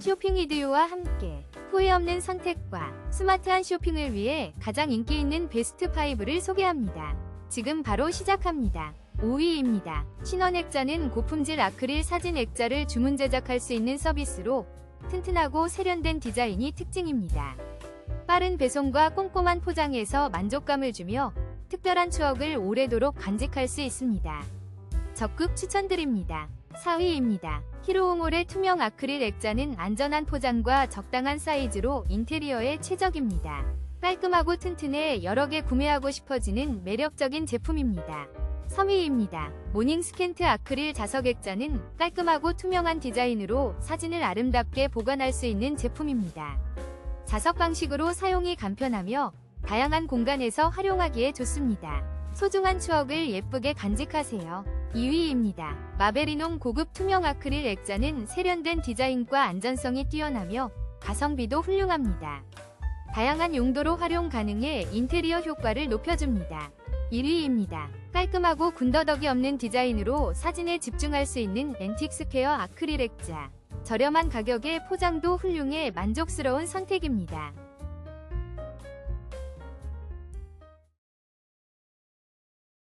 쇼핑 이디오와 함께 후회 없는 선택과 스마트한 쇼핑을 위해 가장 인기 있는 베스트 5를 소개합니다. 지금 바로 시작합니다. 5위입니다. 신원 액자는 고품질 아크릴 사진 액자를 주문 제작할 수 있는 서비스로 튼튼하고 세련된 디자인이 특징입니다. 빠른 배송과 꼼꼼한 포장에서 만족감을 주며 특별한 추억을 오래도록 간직할 수 있습니다. 적극 추천드립니다. 4위입니다. 히로우몰의 투명 아크릴 액자는 안전한 포장과 적당한 사이즈로 인테리어에 최적입니다. 깔끔하고 튼튼해 여러 개 구매하고 싶어지는 매력적인 제품입니다. 3위입니다. 모닝 스캔트 아크릴 자석 액자는 깔끔하고 투명한 디자인으로 사진을 아름답게 보관할 수 있는 제품입니다. 자석 방식으로 사용이 간편하며 다양한 공간에서 활용하기에 좋습니다. 소중한 추억을 예쁘게 간직하세요. 2위입니다. 마베리농 고급 투명 아크릴 액자는 세련된 디자인과 안전성이 뛰어나며 가성비도 훌륭합니다. 다양한 용도로 활용 가능해 인테리어 효과를 높여줍니다. 1위입니다. 깔끔하고 군더더기 없는 디자인으로 사진에 집중할 수 있는 앤틱 스퀘어 아크릴 액자. 저렴한 가격에 포장도 훌륭해 만족스러운 선택입니다.